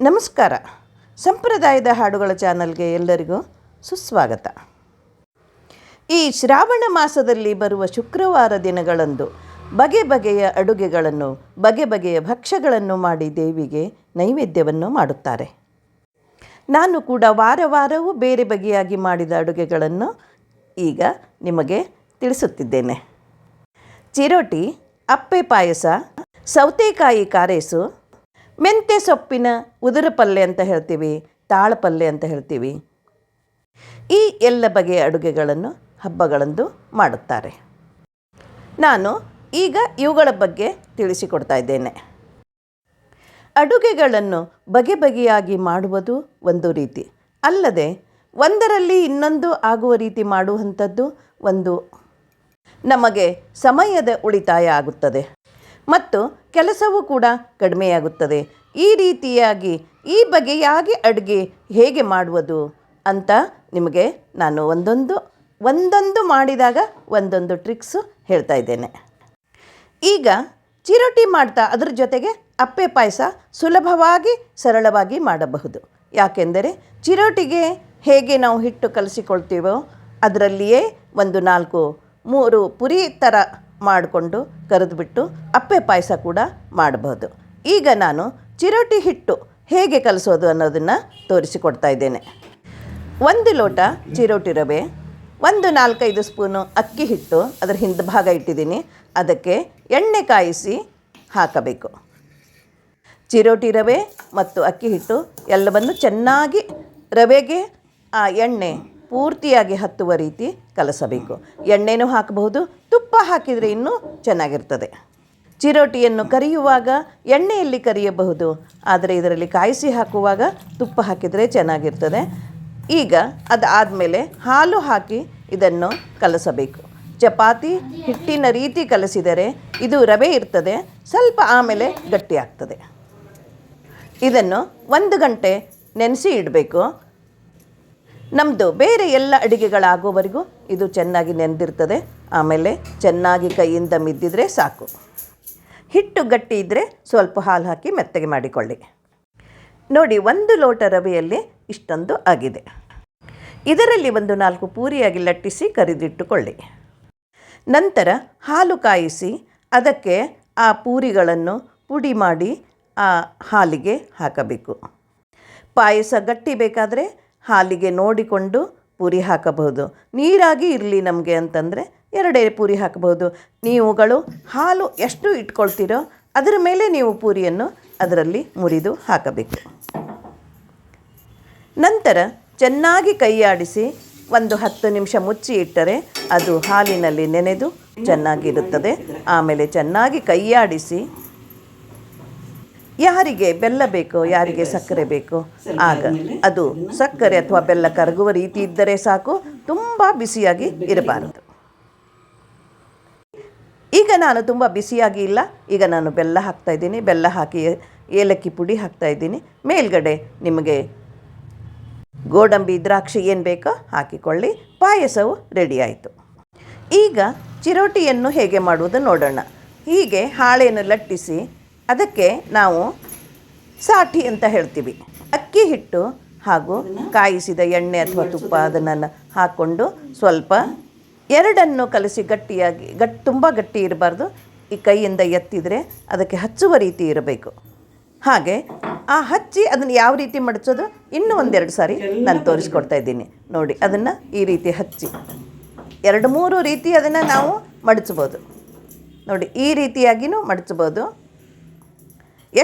ನಮಸ್ಕಾರ. ಸಂಪ್ರದಾಯದ ಹಾಡುಗಳ ಚಾನಲ್ಗೆ ಎಲ್ಲರಿಗೂ ಸುಸ್ವಾಗತ. ಈ ಶ್ರಾವಣ ಮಾಸದಲ್ಲಿ ಬರುವ ಶುಕ್ರವಾರ ದಿನಗಳಂದು ಬಗೆ ಬಗೆಯ ಅಡುಗೆಗಳನ್ನು, ಬಗೆ ಬಗೆಯ ಭಕ್ಷ್ಯಗಳನ್ನು ಮಾಡಿ ದೇವಿಗೆ ನೈವೇದ್ಯವನ್ನು ಮಾಡುತ್ತಾರೆ. ನಾನು ಕೂಡ ವಾರ ವಾರವೂ ಬೇರೆ ಬಗೆಯಾಗಿ ಮಾಡಿದ ಅಡುಗೆಗಳನ್ನು ಈಗ ನಿಮಗೆ ತಿಳಿಸುತ್ತಿದ್ದೇನೆ. ಚಿರೋಟಿ, ಅಪ್ಪೆ ಪಾಯಸ, ಸೌತೆಕಾಯಿ ಕಾರೇಸು ಮೆಂತ್ಯ ಸೊಪ್ಪಿನ ಉದುರು ಪಲ್ಯ ಅಂತ ಹೇಳ್ತೀವಿ, ತಾಳು ಪಲ್ಯ ಅಂತ ಹೇಳ್ತೀವಿ. ಈ ಎಲ್ಲ ಬಗೆಯ ಅಡುಗೆಗಳನ್ನು ಹಬ್ಬಗಳಂದು ಮಾಡುತ್ತಾರೆ. ನಾನು ಈಗ ಇವುಗಳ ಬಗ್ಗೆ ತಿಳಿಸಿಕೊಡ್ತಾ ಇದ್ದೇನೆ. ಅಡುಗೆಗಳನ್ನು ಬಗೆ ಬಗೆಯಾಗಿ ಮಾಡುವುದು ಒಂದು ರೀತಿ, ಅಲ್ಲದೆ ಒಂದರಲ್ಲಿ ಇನ್ನೊಂದು ಆಗುವ ರೀತಿ ಮಾಡುವಂಥದ್ದು ಒಂದು. ನಮಗೆ ಸಮಯದ ಉಳಿತಾಯ ಆಗುತ್ತದೆ. ಮತ್ತು ಕೆಲಸವೂ ಕೂಡ ಕಡಿಮೆಯಾಗುತ್ತದೆ. ಈ ರೀತಿಯಾಗಿ ಈ ಬಗೆಯಾಗಿ ಅಡುಗೆ ಹೇಗೆ ಮಾಡುವುದು ಅಂತ ನಿಮಗೆ ನಾನು ಒಂದೊಂದು ಒಂದೊಂದು ಮಾಡಿದಾಗ ಒಂದೊಂದು ಟ್ರಿಕ್ಸು ಹೇಳ್ತಾ ಇದ್ದೇನೆ. ಈಗ ಚಿರೋಟಿ ಮಾಡ್ತಾ ಅದರ ಜೊತೆಗೆ ಅಪ್ಪೆ ಪಾಯಸ ಸುಲಭವಾಗಿ, ಸರಳವಾಗಿ ಮಾಡಬಹುದು. ಯಾಕೆಂದರೆ ಚಿರೋಟಿಗೆ ಹೇಗೆ ನಾವು ಹಿಟ್ಟು ಕಲಸಿಕೊಳ್ತೀವೋ ಅದರಲ್ಲಿಯೇ ಒಂದು ನಾಲ್ಕು, ಮೂರು ಪುರಿ ಥರ ಮಾಡಿಕೊಂಡು ಕರೆದುಬಿಟ್ಟು ಅಪ್ಪೆ ಪಾಯಸ ಕೂಡ ಮಾಡಬಹುದು ಈಗ ನಾನು ಚಿರೋಟಿ ಹಿಟ್ಟು ಹೇಗೆ ಕಲಿಸೋದು ಅನ್ನೋದನ್ನು ತೋರಿಸಿಕೊಡ್ತಾ ಇದ್ದೇನೆ. ಒಂದು ಲೋಟ ಚಿರೋಟಿ ರವೆ, ಒಂದು ನಾಲ್ಕೈದು ಸ್ಪೂನು ಅಕ್ಕಿ ಹಿಟ್ಟು, ಅದರ ಹಿಂದಭಾಗ ಇಟ್ಟಿದ್ದೀನಿ. ಅದಕ್ಕೆ ಎಣ್ಣೆ ಕಾಯಿಸಿ ಹಾಕಬೇಕು. ಚಿರೋಟಿ ರವೆ ಮತ್ತು ಅಕ್ಕಿ ಹಿಟ್ಟು ಎಲ್ಲವನ್ನು ಚೆನ್ನಾಗಿ ರವೆಗೆ ಆ ಎಣ್ಣೆ ಪೂರ್ತಿಯಾಗಿ ಹತ್ತುವ ರೀತಿ ಕಲಸಬೇಕು. ಎಣ್ಣೆನೂ ಹಾಕಬಹುದು ತುಪ್ಪ ಹಾಕಿದರೆ ಇನ್ನೂ ಚೆನ್ನಾಗಿರ್ತದೆ. ಚಿರೋಟಿಯನ್ನು ಕರಿಯುವಾಗ ಎಣ್ಣೆಯಲ್ಲಿ ಕರಿಯಬಹುದು. ಆದರೆ ಇದರಲ್ಲಿ ಕಾಯಿಸಿ ಹಾಕುವಾಗ ತುಪ್ಪ ಹಾಕಿದರೆ ಚೆನ್ನಾಗಿರ್ತದೆ. ಈಗ ಅದಾದಮೇಲೆ ಹಾಲು ಹಾಕಿ ಇದನ್ನು ಕಲಸಬೇಕು. ಚಪಾತಿ ಹಿಟ್ಟಿನ ರೀತಿ ಕಲಸಿದರೆ ಇದು ರವೆ ಇರ್ತದೆ, ಸ್ವಲ್ಪ ಆಮೇಲೆ ಗಟ್ಟಿ ಆಗ್ತದೆ. ಇದನ್ನು ಒಂದು ಗಂಟೆ ನೆನೆಸಿ ಇಡಬೇಕು. ನಮ್ಮದು ಬೇರೆ ಎಲ್ಲ ಅಡುಗೆಗಳಾಗೋವರೆಗೂ ಇದು ಚೆನ್ನಾಗಿ ನೆನೆದಿರ್ತದೆ ಆಮೇಲೆ ಚೆನ್ನಾಗಿ ಕೈಯಿಂದ ಮಿದ್ದಿದ್ರೆ ಸಾಕು. ಹಿಟ್ಟು ಗಟ್ಟಿ ಇದ್ದರೆ ಸ್ವಲ್ಪ ಹಾಲು ಹಾಕಿ ಮೆತ್ತಗೆ ಮಾಡಿಕೊಳ್ಳಿ. ನೋಡಿ, ಒಂದು ಲೋಟ ರವೆಯಲ್ಲಿ ಇಷ್ಟೊಂದು ಆಗಿದೆ. ಇದರಲ್ಲಿ ಒಂದು ನಾಲ್ಕು ಪೂರಿಯಾಗಿ ಲಟ್ಟಿಸಿ ಕರಿದಿಟ್ಟುಕೊಳ್ಳಿ. ನಂತರ ಹಾಲು ಕಾಯಿಸಿ ಅದಕ್ಕೆ ಆ ಪೂರಿಗಳನ್ನು ಪುಡಿ ಮಾಡಿ ಆ ಹಾಲಿಗೆ ಹಾಕಬೇಕು. ಪಾಯಸ ಗಟ್ಟಿ ಬೇಕಾದರೆ ಹಾಲಿಗೆ ನೋಡಿಕೊಂಡು ಪೂರಿ ಹಾಕಬಹುದು. ನೀರಾಗಿ ಇರಲಿ ನಮಗೆ ಅಂತಂದರೆ ಎರಡೇ ಪೂರಿ ಹಾಕಬಹುದು ನೀವುಗಳು ಹಾಲು ಎಷ್ಟು ಇಟ್ಕೊಳ್ತೀರೋ ಅದರ ಮೇಲೆ ನೀವು ಪೂರಿಯನ್ನು ಅದರಲ್ಲಿ ಮುರಿದು ಹಾಕಬೇಕು. ನಂತರ ಚೆನ್ನಾಗಿ ಕೈಯಾಡಿಸಿ ಒಂದು ಹತ್ತು ನಿಮಿಷ ಮುಚ್ಚಿ ಇಟ್ಟರೆ ಅದು ಹಾಲಿನಲ್ಲಿ ನೆನೆದು ಚೆನ್ನಾಗಿರುತ್ತದೆ. ಆಮೇಲೆ ಚೆನ್ನಾಗಿ ಕೈಯಾಡಿಸಿ ಯಾರಿಗೆ ಬೆಲ್ಲ ಬೇಕೋ, ಯಾರಿಗೆ ಸಕ್ಕರೆ ಬೇಕೋ, ಆಗ ಅದು ಸಕ್ಕರೆ ಅಥವಾ ಬೆಲ್ಲ ಕರಗುವ ರೀತಿ ಇದ್ದರೆ ಸಾಕು, ತುಂಬ ಬಿಸಿಯಾಗಿ ಇರಬಾರದು. ಈಗ ನಾನು ತುಂಬ ಬಿಸಿಯಾಗಿ ಇಲ್ಲ. ಈಗ ನಾನು ಬೆಲ್ಲ ಹಾಕ್ತಾಯಿದ್ದೀನಿ ಬೆಲ್ಲ ಹಾಕಿ ಏಲಕ್ಕಿ ಪುಡಿ ಹಾಕ್ತಾಯಿದ್ದೀನಿ ಮೇಲ್ಗಡೆ ನಿಮಗೆ ಗೋಡಂಬಿ, ದ್ರಾಕ್ಷಿ ಏನು ಬೇಕೋ ಹಾಕಿಕೊಳ್ಳಿ. ಪಾಯಸವು ರೆಡಿ ಆಯಿತು. ಈಗ ಚಿರೋಟಿಯನ್ನು ಹೇಗೆ ಮಾಡುವುದು ನೋಡೋಣ. ಹೀಗೆ ಹಾಳೆಯನ್ನು ಲಟ್ಟಿಸಿ ಅದಕ್ಕೆ ನಾವು ಸಾಠಿ ಅಂತ ಹೇಳ್ತೀವಿ. ಅಕ್ಕಿ ಹಿಟ್ಟು ಹಾಗೂ ಕಾಯಿಸಿದ ಎಣ್ಣೆ ಅಥವಾ ತುಪ್ಪ ಅದನ್ನು ಹಾಕ್ಕೊಂಡು ಸ್ವಲ್ಪ ಎರಡನ್ನು ಕಲಸಿ ಗಟ್ಟಿಯಾಗಿ, ಗಟ್, ತುಂಬ ಗಟ್ಟಿ ಇರಬಾರ್ದು. ಈ ಕೈಯಿಂದ ಎತ್ತಿದರೆ ಅದಕ್ಕೆ ಹಚ್ಚುವ ರೀತಿ ಇರಬೇಕು. ಹಾಗೆ ಆ ಹಚ್ಚಿ ಅದನ್ನು ಯಾವ ರೀತಿ ಮಡಚೋದು? ಇನ್ನೂ ಒಂದೆರಡು ಸಾರಿ ನಾನು ತೋರಿಸ್ಕೊಡ್ತಾ ಇದ್ದೀನಿ. ನೋಡಿ, ಅದನ್ನು ಈ ರೀತಿ ಹಚ್ಚಿ. ಎರಡು, ಮೂರು ರೀತಿ ಅದನ್ನು ನಾವು ಮಡಚ್ಬೋದು ನೋಡಿ, ಈ ರೀತಿಯಾಗಿಯೂ ಮಡಚ್ಬೋದು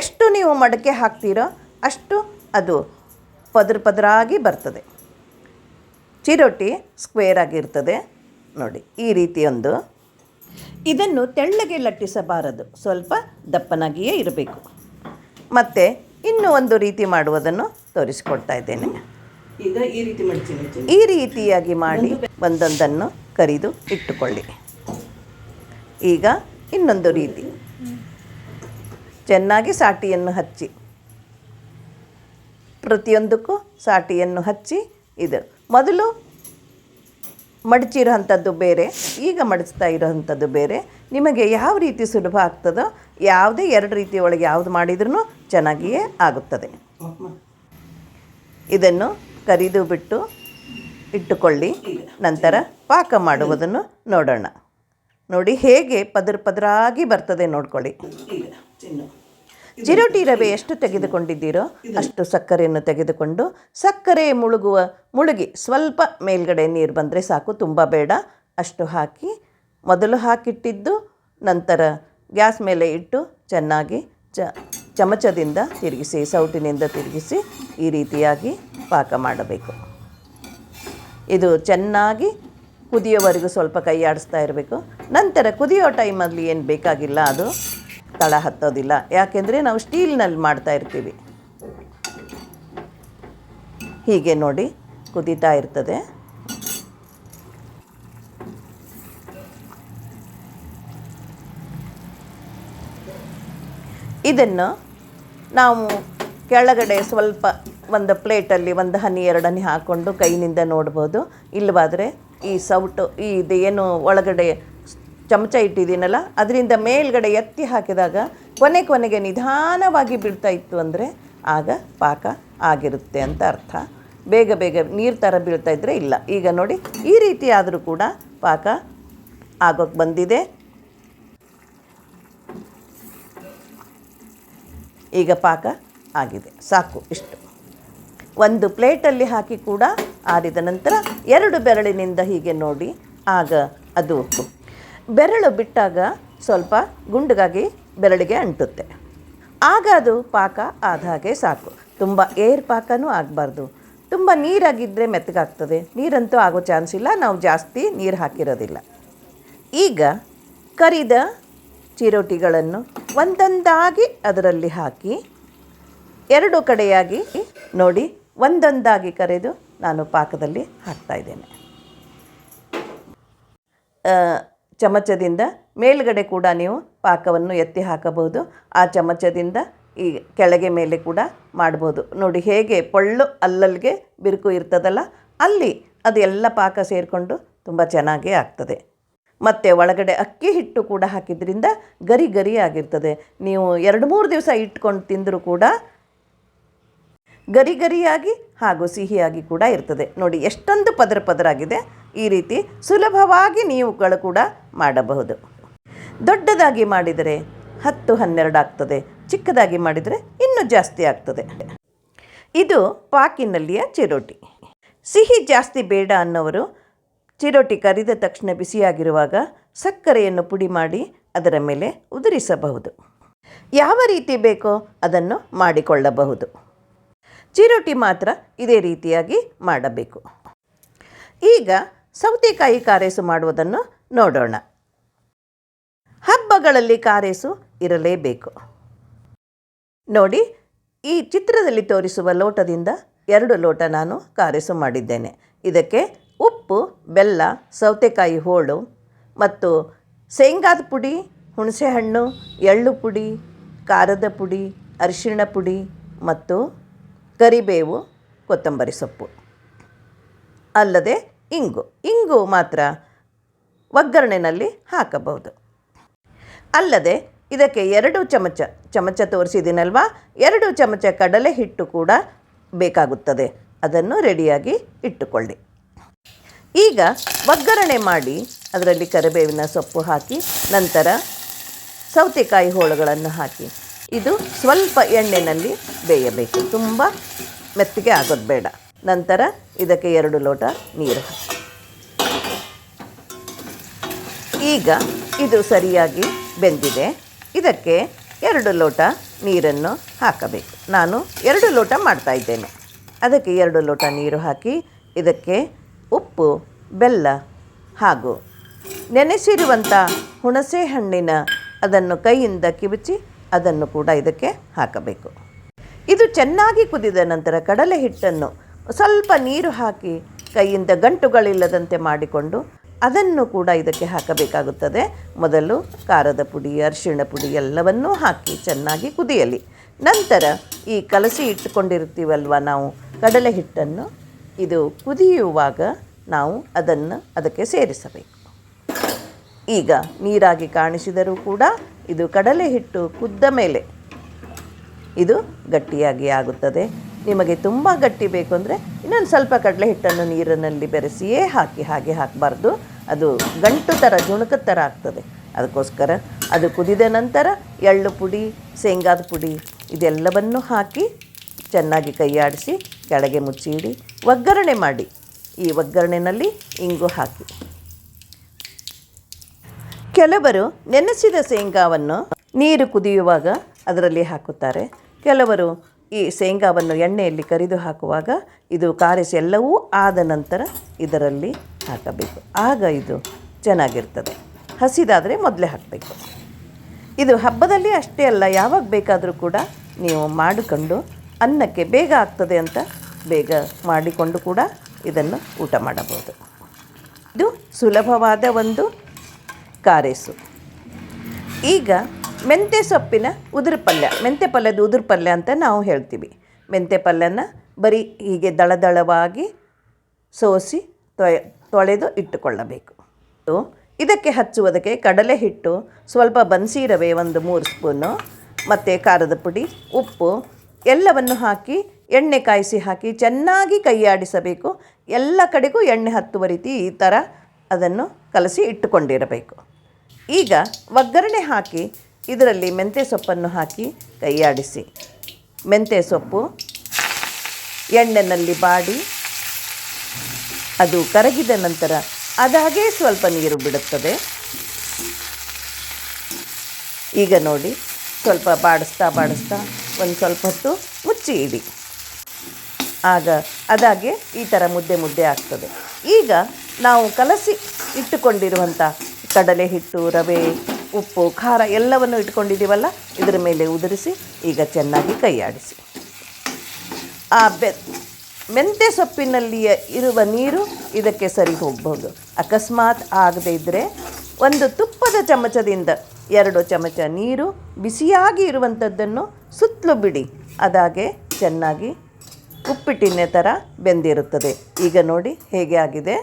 ಎಷ್ಟು ನೀವು ಮಡಕೆ ಹಾಕ್ತೀರೋ ಅಷ್ಟು ಅದು ಪದ್ರ ಪದರಾಗಿ ಬರ್ತದೆ. ಚಿರೋಟಿ ಸ್ಕ್ವೇರ್ ಆಗಿರ್ತದೆ. ನೋಡಿ ಈ ರೀತಿಯೊಂದು. ಇದನ್ನು ತೆಳ್ಳಗೆ ಲಟ್ಟಿಸಬಾರದು. ಸ್ವಲ್ಪ ದಪ್ಪನಾಗಿಯೇ ಇರಬೇಕು. ಮತ್ತು ಇನ್ನೂ ಒಂದು ರೀತಿ ಮಾಡುವುದನ್ನು ತೋರಿಸಿಕೊಡ್ತಾ ಇದ್ದೇನೆ. ಈಗ ಈ ರೀತಿ ಮಾಡ್ತೀನಿ ಈ ರೀತಿಯಾಗಿ ಮಾಡಿ ಒಂದೊಂದನ್ನು ಕರಿದು ಇಟ್ಟುಕೊಳ್ಳಿ. ಈಗ ಇನ್ನೊಂದು ರೀತಿ. ಚೆನ್ನಾಗಿ ಸಾಟಿಯನ್ನು ಹಚ್ಚಿ. ಪ್ರತಿಯೊಂದಕ್ಕೂ ಸಾಟಿಯನ್ನು ಹಚ್ಚಿ ಇದು. ಮೊದಲು ಮಡಚಿರೋವಂಥದ್ದು ಬೇರೆ, ಈಗ ಮಡಚ್ತಾ ಇರೋವಂಥದ್ದು ಬೇರೆ. ನಿಮಗೆ ಯಾವ ರೀತಿ ಸುಲಭ ಆಗ್ತದೋ ಯಾವುದೇ ಎರಡು ರೀತಿ ಒಳಗೆ ಯಾವುದು ಮಾಡಿದ್ರೂ ಚೆನ್ನಾಗಿಯೇ ಆಗುತ್ತದೆ. ಇದನ್ನು ಕರಿದು ಬಿಟ್ಟು ಇಟ್ಟುಕೊಳ್ಳಿ. ನಂತರ ಪಾಕ ಮಾಡುವುದನ್ನು ನೋಡೋಣ. ನೋಡಿ ಹೇಗೆ ಪದರ ಪದರಾಗಿ ಬರ್ತದೆ ನೋಡ್ಕೊಳ್ಳಿ. ಚಿರೋಟಿ ರವೆ ಎಷ್ಟು ತೆಗೆದುಕೊಂಡಿದ್ದೀರೋ ಅಷ್ಟು ಸಕ್ಕರೆಯನ್ನು ತೆಗೆದುಕೊಂಡು ಸಕ್ಕರೆ ಮುಳುಗುವ ಮುಳುಗಿ ಸ್ವಲ್ಪ ಮೇಲ್ಗಡೆ ನೀರು ಬಂದರೆ ಸಾಕು ತುಂಬ ಬೇಡ. ಅಷ್ಟು ಹಾಕಿ ಮೊದಲು ಹಾಕಿಟ್ಟಿದ್ದು ನಂತರ ಗ್ಯಾಸ್ ಮೇಲೆ ಇಟ್ಟು ಚೆನ್ನಾಗಿ ಚ ಚಮಚದಿಂದ ತಿರುಗಿಸಿ ಸೌಟಿನಿಂದ ತಿರುಗಿಸಿ ಈ ರೀತಿಯಾಗಿ ಪಾಕ ಮಾಡಬೇಕು. ಇದು ಚೆನ್ನಾಗಿ ಕುದಿಯೋವರೆಗೂ ಸ್ವಲ್ಪ ಕೈಯಾಡಿಸ್ತಾ ಇರಬೇಕು. ನಂತರ ಕುದಿಯೋ ಟೈಮಲ್ಲಿ ಏನು ಬೇಕಾಗಿಲ್ಲ ಅದು. ತಳ ಹತ್ತೋದಿಲ್ಲ. ಯಾಕೆಂದರೆ ನಾವು ಸ್ಟೀಲ್ನಲ್ಲಿ ಮಾಡ್ತಾ ಇರ್ತೀವಿ. ಹೀಗೆ ನೋಡಿ ಕುದೀತಾ ಇರ್ತದೆ. ಇದನ್ನು ನಾವು ಕೆಳಗಡೆ ಸ್ವಲ್ಪ ಒಂದು ಪ್ಲೇಟಲ್ಲಿ ಒಂದು ಹನಿ ಎರಡನಿ ಹಾಕ್ಕೊಂಡು ಕೈನಿಂದ ನೋಡ್ಬೋದು. ಇಲ್ಲವಾದರೆ ಈ ಸೌಟು, ಈ ಇದು ಏನು ಒಳಗಡೆ ಚಮಚ ಇಟ್ಟಿದ್ದೀನಲ್ಲ, ಅದರಿಂದ ಮೇಲ್ಗಡೆ ಎತ್ತಿ ಹಾಕಿದಾಗ ಕೊನೆ ಕೊನೆಗೆ ನಿಧಾನವಾಗಿ ಬೀಳ್ತಾ ಇತ್ತು ಅಂದರೆ ಆಗ ಪಾಕ ಆಗಿರುತ್ತೆ ಅಂತ ಅರ್ಥ. ಬೇಗ ಬೇಗ ನೀರು ಥರ ಬೀಳ್ತಾ ಇದ್ದರೆ ಇಲ್ಲ. ಈಗ ನೋಡಿ, ಈ ರೀತಿ ಆದರೂ ಕೂಡ ಪಾಕ ಆಗೋಕ್ಕೆ ಬಂದಿದೆ. ಈಗ ಪಾಕ ಆಗಿದೆ. ಸಾಕು ಇಷ್ಟು. ಒಂದು ಪ್ಲೇಟಲ್ಲಿ ಹಾಕಿ ಕೂಡ ಆರಿದ ನಂತರ ಎರಡು ಬೆರಳಿನಿಂದ ಹೀಗೆ ನೋಡಿ, ಆಗ ಅದು ಬೆರಳು ಬಿಟ್ಟಾಗ ಸ್ವಲ್ಪ ಗುಂಡುಗಾಗಿ ಬೆರಳಿಗೆ ಅಂಟುತ್ತೆ. ಆಗ ಅದು ಪಾಕ ಆದ ಹಾಗೆ ಸಾಕು. ತುಂಬ ಏರ್ ಪಾಕನೂ ಆಗಬಾರ್ದು. ತುಂಬ ನೀರಾಗಿದ್ದರೆ ಮೆತ್ತಗಾಗ್ತದೆ. ನೀರಂತೂ ಆಗೋ ಚಾನ್ಸ್ ಇಲ್ಲ. ನಾವು ಜಾಸ್ತಿ ನೀರು ಹಾಕಿರೋದಿಲ್ಲ. ಈಗ ಕರಿದ ಚಿರೋಟಿಗಳನ್ನು ಒಂದೊಂದಾಗಿ ಅದರಲ್ಲಿ ಹಾಕಿ ಎರಡು ಕಡೆಯಾಗಿ ನೋಡಿ ಒಂದೊಂದಾಗಿ ಕರೆದು ನಾನು ಪಾಕದಲ್ಲಿ ಹಾಕ್ತಾ ಇದ್ದೇನೆ. ಆ, ಚಮಚದಿಂದ ಮೇಲ್ಗಡೆ ಕೂಡ ನೀವು ಪಾಕವನ್ನು ಎತ್ತಿ ಹಾಕಬಹುದು. ಆ ಚಮಚದಿಂದ ಈ ಕೆಳಗೆ ಮೇಲೆ ಕೂಡ ಮಾಡ್ಬೋದು. ನೋಡಿ ಹೇಗೆ ಪೊಳ್ಳು ಅಲ್ಲಲ್ಲಿಗೆ ಬಿರುಕು ಇರ್ತದಲ್ಲ, ಅಲ್ಲಿ ಅದೆಲ್ಲ ಪಾಕ ಸೇರಿಕೊಂಡು ತುಂಬ ಚೆನ್ನಾಗಿ ಆಗ್ತದೆ. ಮತ್ತು ಒಳಗಡೆ ಅಕ್ಕಿ ಹಿಟ್ಟು ಕೂಡ ಹಾಕಿದ್ರಿಂದ ಗರಿ ಗರಿ ಆಗಿರ್ತದೆ. ನೀವು ಎರಡು ಮೂರು ದಿವಸ ಇಟ್ಕೊಂಡು ತಿಂದರೂ ಕೂಡ ಗರಿ ಗರಿಯಾಗಿ ಹಾಗೂ ಸಿಹಿಯಾಗಿ ಕೂಡ ಇರ್ತದೆ. ನೋಡಿ ಎಷ್ಟೊಂದು ಪದರ ಪದರಾಗಿದೆ. ಈ ರೀತಿ ಸುಲಭವಾಗಿ ನೀವುಗಳು ಕೂಡ ಮಾಡಬಹುದು. ದೊಡ್ಡದಾಗಿ ಮಾಡಿದರೆ ಹತ್ತು ಹನ್ನೆರಡು ಆಗ್ತದೆ, ಚಿಕ್ಕದಾಗಿ ಮಾಡಿದರೆ ಇನ್ನೂ ಜಾಸ್ತಿ ಆಗ್ತದೆ. ಇದು ಪಾಕಿನಲ್ಲಿಯ ಚಿರೋಟಿ. ಸಿಹಿ ಜಾಸ್ತಿ ಬೇಡ ಅನ್ನೋರು ಚಿರೋಟಿ ಕರಿದ ತಕ್ಷಣ ಬಿಸಿಯಾಗಿರುವಾಗ ಸಕ್ಕರೆಯನ್ನು ಪುಡಿ ಮಾಡಿ ಅದರ ಮೇಲೆ ಉದುರಿಸಬಹುದು. ಯಾವ ರೀತಿ ಬೇಕೋ ಅದನ್ನು ಮಾಡಿಕೊಳ್ಳಬಹುದು. ಚಿರೋಟಿ ಮಾತ್ರ ಇದೇ ರೀತಿಯಾಗಿ ಮಾಡಬೇಕು. ಈಗ ಸೌತೆಕಾಯಿ ಕಾರೇಸು ಮಾಡುವುದನ್ನು ನೋಡೋಣ. ಹಬ್ಬಗಳಲ್ಲಿ ಕಾರೇಸು ಇರಲೇಬೇಕು. ನೋಡಿ, ಈ ಚಿತ್ರದಲ್ಲಿ ತೋರಿಸುವ ಲೋಟದಿಂದ ಎರಡು ಲೋಟ ನಾನು ಕಾರೇಸು ಮಾಡಿದ್ದೇನೆ. ಇದಕ್ಕೆ ಉಪ್ಪು, ಬೆಲ್ಲ, ಸೌತೆಕಾಯಿ ಹೋಳು ಮತ್ತು ಶೇಂಗಾದ ಪುಡಿ, ಹುಣಸೆಹಣ್ಣು, ಎಳ್ಳು ಪುಡಿ, ಖಾರದ ಪುಡಿ, ಅರಿಶಿಣ ಪುಡಿ ಮತ್ತು ಕರಿಬೇವು, ಕೊತ್ತಂಬರಿ ಸೊಪ್ಪು. ಅಲ್ಲದೆ ಇಂಗು. ಇಂಗು ಮಾತ್ರ ಒಗ್ಗರಣೆನಲ್ಲಿ ಹಾಕಬಹುದು. ಅಲ್ಲದೆ ಇದಕ್ಕೆ ಎರಡು ಚಮಚ ಚಮಚ ತೋರಿಸಿದ್ದೀನಲ್ವಾ? ಎರಡು ಚಮಚ ಕಡಲೆ ಹಿಟ್ಟು ಕೂಡ ಬೇಕಾಗುತ್ತದೆ. ಅದನ್ನು ರೆಡಿಯಾಗಿ ಇಟ್ಟುಕೊಳ್ಳಿ. ಈಗ ಒಗ್ಗರಣೆ ಮಾಡಿ ಅದರಲ್ಲಿ ಕರಿಬೇವಿನ ಸೊಪ್ಪು ಹಾಕಿ, ನಂತರ ಸೌತೆಕಾಯಿ ಹೋಳುಗಳನ್ನು ಹಾಕಿ. ಇದು ಸ್ವಲ್ಪ ಎಣ್ಣೆಯಲ್ಲಿ ಬೇಯಬೇಕು. ತುಂಬ ಮೆತ್ತಗೆ ಆಗೋದು ಬೇಡ. ನಂತರ ಇದಕ್ಕೆ ಎರಡು ಲೋಟ ನೀರು. ಈಗ ಇದು ಸರಿಯಾಗಿ ಬೆಂದಿದೆ. ಇದಕ್ಕೆ ಎರಡು ಲೋಟ ನೀರನ್ನು ಹಾಕಬೇಕು. ನಾನು ಎರಡು ಲೋಟ ಮಾಡ್ತಾ ಇದ್ದೇನೆ. ಅದಕ್ಕೆ ಎರಡು ಲೋಟ ನೀರು ಹಾಕಿ ಇದಕ್ಕೆ ಉಪ್ಪು, ಬೆಲ್ಲ ಹಾಗೂ ನೆನೆಸಿರುವಂಥ ಹುಣಸೆ ಹಣ್ಣಿನ ಅದನ್ನು ಕೈಯಿಂದ ಕಿವುಚಿ ಅದನ್ನು ಕೂಡ ಇದಕ್ಕೆ ಹಾಕಬೇಕು. ಇದು ಚೆನ್ನಾಗಿ ಕುದಿದ ನಂತರ ಕಡಲೆ ಹಿಟ್ಟನ್ನು ಸ್ವಲ್ಪ ನೀರು ಹಾಕಿ ಕೈಯಿಂದ ಗಂಟುಗಳಿಲ್ಲದಂತೆ ಮಾಡಿಕೊಂಡು ಅದನ್ನು ಕೂಡ ಇದಕ್ಕೆ ಹಾಕಬೇಕಾಗುತ್ತದೆ. ಮೊದಲು ಖಾರದ ಪುಡಿ, ಅರಿಶಿಣ ಪುಡಿ ಎಲ್ಲವನ್ನೂ ಹಾಕಿ ಚೆನ್ನಾಗಿ ಕುದಿಯಲಿ. ನಂತರ ಈ ಕಲಸಿ ಇಟ್ಟುಕೊಂಡಿರ್ತೀವಲ್ವ ನಾವು ಕಡಲೆ ಹಿಟ್ಟನ್ನು, ಇದು ಕುದಿಯುವಾಗ ನಾವು ಅದನ್ನು ಅದಕ್ಕೆ ಸೇರಿಸಬೇಕು. ಈಗ ನೀರಾಗಿ ಕಾಣಿಸಿದರೂ ಕೂಡ ಇದು ಕಡಲೆ ಹಿಟ್ಟು ಕುದ್ದ ಮೇಲೆ ಇದು ಗಟ್ಟಿಯಾಗಿ ಆಗುತ್ತದೆ. ನಿಮಗೆ ತುಂಬ ಗಟ್ಟಿ ಬೇಕು ಅಂದರೆ ಇನ್ನೊಂದು ಸ್ವಲ್ಪ ಕಡಲೆ ಹಿಟ್ಟನ್ನು ನೀರಿನಲ್ಲಿ ಬೆರೆಸಿಯೇ ಹಾಕಿ, ಹಾಗೆ ಹಾಕಬಾರ್ದು. ಅದು ಗಂಟು ಥರ ಜುಣುಕದ ಥರ ಆಗ್ತದೆ. ಅದಕ್ಕೋಸ್ಕರ ಅದು ಕುದಿದ ನಂತರ ಎಳ್ಳು ಪುಡಿ, ಶೇಂಗಾದ ಪುಡಿ ಇದೆಲ್ಲವನ್ನು ಹಾಕಿ ಚೆನ್ನಾಗಿ ಕೈಯಾಡಿಸಿ ಕೆಳಗೆ ಮುಚ್ಚಿಡಿ, ಒಗ್ಗರಣೆ ಮಾಡಿ. ಈ ಒಗ್ಗರಣೆನಲ್ಲಿ ಇಂಗು ಹಾಕಿ. ಕೆಲವರು ನೆನೆಸಿದ ಶೇಂಗಾವನ್ನು ನೀರು ಕುದಿಯುವಾಗ ಅದರಲ್ಲಿ ಹಾಕುತ್ತಾರೆ. ಕೆಲವರು ಈ ಶೇಂಗಾವನ್ನು ಎಣ್ಣೆಯಲ್ಲಿ ಕರಿದು ಹಾಕುವಾಗ ಇದು ಕಾರಿಸಿ ಎಲ್ಲವೂ ಆದ ನಂತರ ಇದರಲ್ಲಿ ಹಾಕಬೇಕು. ಆಗ ಇದು ಚೆನ್ನಾಗಿರ್ತದೆ. ಹಸಿದಾದರೆ ಮೊದಲೇ ಹಾಕಬೇಕು. ಇದು ಹಬ್ಬದಲ್ಲಿ ಅಷ್ಟೇ ಅಲ್ಲ, ಯಾವಾಗ ಬೇಕಾದರೂ ಕೂಡ ನೀವು ಮಾಡಿಕೊಂಡು ಅನ್ನಕ್ಕೆ ಬೇಗ ಆಗ್ತದೆ ಅಂತ ಬೇಗ ಮಾಡಿಕೊಂಡು ಕೂಡ ಇದನ್ನು ಊಟ ಮಾಡಬಹುದು. ಇದು ಸುಲಭವಾದ ಒಂದು ಕಾರೇಸು ಈಗ ಮೆಂತ್ಯ ಸೊಪ್ಪಿನ ಉದುರು ಪಲ್ಯ ಮೆಂತ್ಯ ಪಲ್ಯದ ಉದುರು ಪಲ್ಯ ಅಂತ ನಾವು ಹೇಳ್ತೀವಿ. ಮೆಂತ್ಯ ಪಲ್ಯನ ಬರೀ ಹೀಗೆ ದಳದಳವಾಗಿ ಸೋಸಿ ತೊಳೆ ತೊಳೆದು ಇಟ್ಟುಕೊಳ್ಳಬೇಕು. ಇದಕ್ಕೆ ಹಚ್ಚುವುದಕ್ಕೆ ಕಡಲೆ ಹಿಟ್ಟು, ಸ್ವಲ್ಪ ಬನ್ಸಿ ರವೆ ಒಂದು ಮೂರು ಸ್ಪೂನು, ಮತ್ತು ಖಾರದ ಪುಡಿ, ಉಪ್ಪು, ಎಲ್ಲವನ್ನು ಹಾಕಿ, ಎಣ್ಣೆ ಕಾಯಿಸಿ ಹಾಕಿ ಚೆನ್ನಾಗಿ ಕೈಯಾಡಿಸಬೇಕು. ಎಲ್ಲ ಕಡೆಗೂ ಎಣ್ಣೆ ಹತ್ತುವ ರೀತಿ ಈ ಥರ ಅದನ್ನು ಕಲಸಿ ಇಟ್ಟುಕೊಂಡಿರಬೇಕು. ಈಗ ಒಗ್ಗರಣೆ ಹಾಕಿ ಇದರಲ್ಲಿ ಮೆಂತ್ಯ ಸೊಪ್ಪನ್ನು ಹಾಕಿ ಕೈಯಾಡಿಸಿ. ಮೆಂತ್ಯ ಸೊಪ್ಪು ಎಣ್ಣೆಯಲ್ಲಿ ಬಾಡಿ, ಅದು ಕರಗಿದ ನಂತರ ಅದಾಗೇ ಸ್ವಲ್ಪ ನೀರು ಬಿಡುತ್ತದೆ. ಈಗ ನೋಡಿ, ಸ್ವಲ್ಪ ಬಾಡಿಸ್ತಾ ಬಾಡಿಸ್ತಾ ಒಂದು ಸ್ವಲ್ಪ ಹೊತ್ತು ಮುಚ್ಚಿ ಇಡಿ. ಆಗ ಅದಾಗೆ ಈ ಥರ ಮುದ್ದೆ ಮುದ್ದೆ ಆಗ್ತದೆ. ಈಗ ನಾವು ಕಲಸಿ ಇಟ್ಟುಕೊಂಡಿರುವಂಥ ಕಡಲೆ ಹಿಟ್ಟು, ರವೆ ಉಪ್ಪು, ಖಾರ ಎಲ್ಲವನ್ನು ಇಟ್ಕೊಂಡಿದ್ದೀವಲ್ಲ, ಇದರ ಮೇಲೆ ಉದುರಿಸಿ, ಈಗ ಚೆನ್ನಾಗಿ ಕೈಯಾಡಿಸಿ. ಆ ಬೆ, ಮೆಂತ್ಯ ಸೊಪ್ಪಿನಲ್ಲಿಯ ಇರುವ ನೀರು ಇದಕ್ಕೆ ಸರಿ ಹೋಗಬಹುದು ಅಕಸ್ಮಾತ್ ಆಗದೇ ಇದ್ದರೆ ಒಂದು ತುಪ್ಪದ ಚಮಚದಿಂದ ಎರಡು ಚಮಚ ನೀರು, ಬಿಸಿಯಾಗಿ ಇರುವಂಥದ್ದನ್ನು ಸುತ್ತಲೂ ಬಿಡಿ. ಅದಾಗೆ ಚೆನ್ನಾಗಿ ಉಪ್ಪಿಟ್ಟಿನ ಥರ ಬೆಂದಿರುತ್ತದೆ. ಈಗ ನೋಡಿ ಹೇಗೆ ಆಗಿದೆ.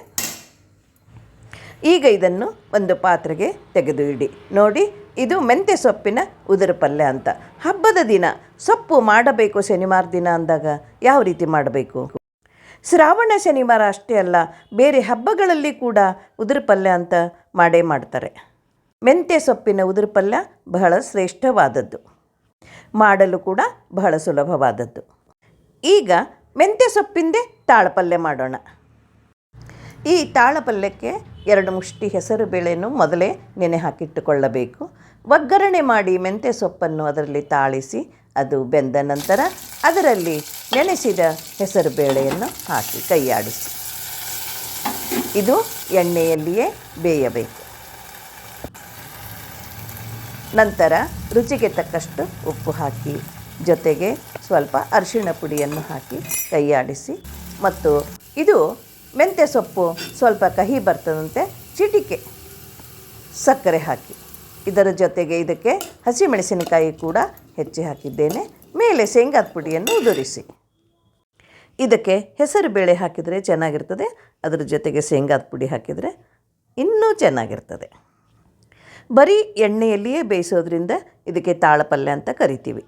ಈಗ ಇದನ್ನು ಒಂದು ಪಾತ್ರೆಗೆ ತೆಗೆದು ಇಡಿ ನೋಡಿ, ಇದು ಮೆಂತ್ಯ ಸೊಪ್ಪಿನ ಉದುರು ಪಲ್ಯ ಅಂತ. ಹಬ್ಬದ ದಿನ ಸೊಪ್ಪು ಮಾಡಬೇಕು ಶನಿವಾರ ದಿನ ಅಂದಾಗ ಯಾವ ರೀತಿ ಮಾಡಬೇಕು? ಶ್ರಾವಣ ಶನಿವಾರ ಅಷ್ಟೇ ಅಲ್ಲ, ಬೇರೆ ಹಬ್ಬಗಳಲ್ಲಿ ಕೂಡ ಉದುರು ಪಲ್ಯ ಅಂತ ಮಾಡೇ ಮಾಡ್ತಾರೆ. ಮೆಂತ್ಯ ಸೊಪ್ಪಿನ ಉದುರು ಪಲ್ಯ ಬಹಳ ಶ್ರೇಷ್ಠವಾದದ್ದು. ಮಾಡಲು ಕೂಡ ಬಹಳ ಸುಲಭವಾದದ್ದು. ಈಗ ಮೆಂತ್ಯ ಸೊಪ್ಪಿಂದೇ ತಾಳಪಲ್ಯ ಮಾಡೋಣ. ಈ ತಾಳಪಲ್ಯಕ್ಕೆ ಎರಡು ಮುಷ್ಟಿ ಹೆಸರು ಬೇಳೆಯನ್ನು ಮೊದಲೇ ನೆನೆ ಹಾಕಿಟ್ಟುಕೊಳ್ಳಬೇಕು. ಒಗ್ಗರಣೆ ಮಾಡಿ ಮೆಂತ್ಯ ಸೊಪ್ಪನ್ನು ಅದರಲ್ಲಿ ತಾಳಿಸಿ, ಅದು ಬೆಂದ ನಂತರ ಅದರಲ್ಲಿ ನೆನೆಸಿದ ಹೆಸರು ಬೇಳೆಯನ್ನು ಹಾಕಿ ಕೈಯಾಡಿಸಿ. ಇದು ಎಣ್ಣೆಯಲ್ಲಿಯೇ ಬೇಯಬೇಕು. ನಂತರ ರುಚಿಗೆ ತಕ್ಕಷ್ಟು ಉಪ್ಪು ಹಾಕಿ, ಜೊತೆಗೆ ಸ್ವಲ್ಪ ಅರಿಶಿಣ ಪುಡಿಯನ್ನು ಹಾಕಿ ಕೈಯಾಡಿಸಿ. ಮತ್ತು ಇದು ಮೆಂತ್ಯ ಸೊಪ್ಪು ಸ್ವಲ್ಪ ಕಹಿ ಬರ್ತದಂತೆ, ಚಿಟಿಕೆ ಸಕ್ಕರೆ ಹಾಕಿ. ಇದರ ಜೊತೆಗೆ ಇದಕ್ಕೆ ಹಸಿಮೆಣಸಿನಕಾಯಿ ಕೂಡ ಹೆಚ್ಚಿ ಹಾಕಿದ್ದೇನೆ. ಮೇಲೆ ಶೇಂಗಾದ ಪುಡಿಯನ್ನು ಉದುರಿಸಿ. ಇದಕ್ಕೆ ಹೆಸರು ಬೇಳೆ ಹಾಕಿದರೆ ಚೆನ್ನಾಗಿರ್ತದೆ, ಅದರ ಜೊತೆಗೆ ಶೇಂಗಾದ ಪುಡಿ ಹಾಕಿದರೆ ಇನ್ನೂ ಚೆನ್ನಾಗಿರ್ತದೆ. ಬರೀ ಎಣ್ಣೆಯಲ್ಲಿಯೇ ಬೇಯಿಸೋದ್ರಿಂದ ಇದಕ್ಕೆ ತಾಳಪಲ್ಯ ಅಂತ ಕರಿತೀವಿ.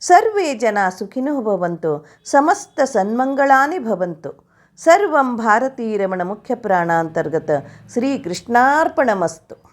ಸರ್ವೇ ಜನ ಸುಖಿನೋ ಭವಂತು, ಸಮಸ್ತ ಸನ್ಮಂಗಳಾನಿ ಭವಂತು. ಸರ್ವಂ ಭಾರತೀರಮಣ ಮುಖ್ಯ ಪ್ರಾಣ ಅಂತರ್ಗತ ಶ್ರೀ ಕೃಷ್ಣಾರ್ಪಣಮಸ್ತು.